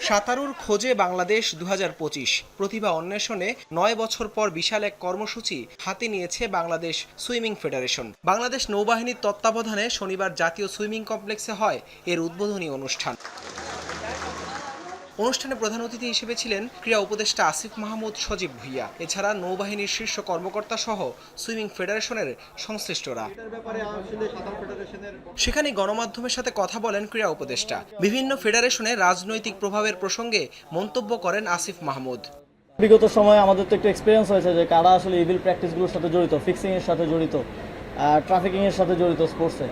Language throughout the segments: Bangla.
সাঁতারুর খোঁজে বাংলাদেশ দুহাজার পঁচিশ। প্রতিভা অন্বেষণে নয় বছর পর বিশাল এক কর্মসূচি হাতে নিয়েছে বাংলাদেশ সুইমিং ফেডারেশন। বাংলাদেশ নৌবাহিনীর তত্ত্বাবধানে শনিবার জাতীয় সুইমিং কমপ্লেক্সে হয় এর উদ্বোধনী অনুষ্ঠান। অনুষ্ঠানে প্রধান অতিথি হিসেবে ছিলেন ক্রীড়া উপদেষ্টা আসিফ মাহমুদ, সজীব ভুইয়া। এছাড়া নৌবাহিনীর শীর্ষ কর্মকর্তা সহ সুইমিং ফেডারেশনের সংশ্লিষ্টরা। সেখানে গণমাধ্যমের সাথে কথা বলেন ক্রীড়া উপদেষ্টা। বিভিন্ন ফেডারেশনে রাজনৈতিক প্রভাবের প্রসঙ্গে মন্তব্য করেন আসিফ মাহমুদ। বিগত সময়ে আমাদের তো একটু এক্সপিরিয়েন্স হয়েছে যে কারা আসলে ইভিল প্র্যাকটিসগুলোর সাথে জড়িত ফিক্সিংয়ের সাথে জড়িত ট্রাফিকিংয়ের সাথে জড়িত স্পোর্টসে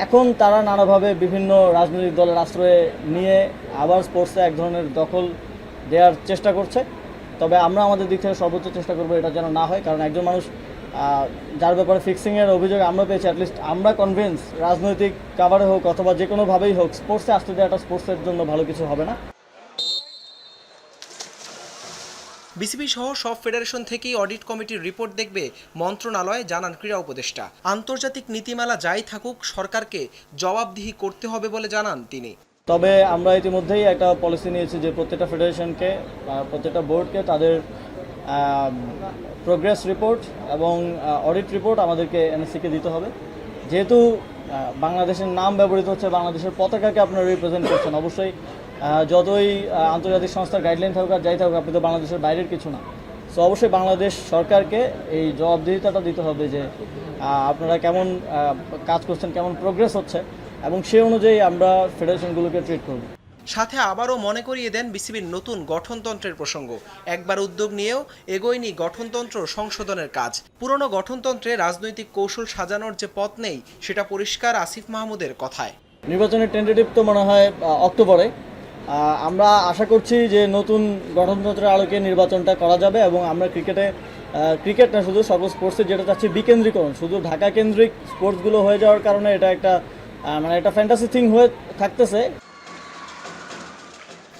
এখন তারা নানাভাবে বিভিন্ন রাজনৈতিক দলের আশ্রয়ে নিয়ে আবার স্পোর্টসে এক ধরনের দখল দেওয়ার চেষ্টা করছে। তবে আমরা আমাদের দিক থেকে সর্বোচ্চ চেষ্টা করব এটা যেন না হয়, কারণ একজন মানুষ যার ব্যাপারে ফিক্সিংয়ের অভিযোগ আমরা পেয়েছি অ্যাটলিস্ট আমরা কনভিন্স রাজনৈতিক কাভারে হোক অথবা যে কোনোভাবেই হোক স্পোর্টসে আসতে দেওয়াটা স্পোর্টসের জন্য ভালো কিছু হবে না। বিসিবি সহ সব ফেডারেশন থেকেই অডিট কমিটির রিপোর্ট দেখবে মন্ত্রণালয়, জানান ক্রীড়া উপদেষ্টা। আন্তর্জাতিক নীতিমালা যাই থাকুক, সরকারকে জবাবদিহি করতে হবে বলে জানান তিনি। তবে আমরা ইতিমধ্যেই একটা পলিসি নিয়েছি যে প্রত্যেকটা ফেডারেশনকে প্রত্যেকটা বোর্ডকে তাদের প্রোগ্রেস রিপোর্ট এবং অডিট রিপোর্ট আমাদেরকে এনএসসিকে দিতে হবে। যেহেতু বাংলাদেশের নাম ব্যবহৃত হচ্ছে, বাংলাদেশের পতাকাকে আপনারা রিপ্রেজেন্ট করছেন, অবশ্যই যতই আন্তর্জাতিক সংস্থার গাইডলাইন থাকুক আর যাই থাকুক, আপনি তো বাংলাদেশের বাইরের কিছু না। সো অবশ্যই বাংলাদেশ সরকারকে এই জবাবদিহিতাটা দিতে হবে যে আপনারা কেমন কাজ করছেন, কেমন প্রোগ্রেস হচ্ছে, এবং সে অনুযায়ী আমরা ফেডারেশনগুলোকে ট্রিট করব। সাথে আবারও মনে করিয়ে দেন বিসিবির নতুন গঠনতন্ত্রের প্রসঙ্গ। একবার উদ্যোগ নিয়েও এগোয়নি গঠনতন্ত্র সংশোধনের কাজ। পুরনো গঠনতন্ত্রে রাজনৈতিক কৌশল সাজানোর যে পথ নেই, সেটা পরিষ্কার আসিফ মাহমুদের কথায়। নির্বাচনের টেন্টেটিভ তো মনে হয় অক্টোবরে। আমরা আশা করছি যে নতুন গঠনতন্ত্রের আলোকে নির্বাচনটা করা যাবে এবং আমরা ক্রিকেটে ক্রিকেট না শুধু সকল স্পোর্টসে যেটা চাচ্ছি, বিকেন্দ্রীকরণ। শুধু ঢাকা কেন্দ্রিক স্পোর্টসগুলো হয়ে যাওয়ার কারণে এটা একটা মানে একটা ফ্যান্টাসি থিং হয়ে থাকতেছে।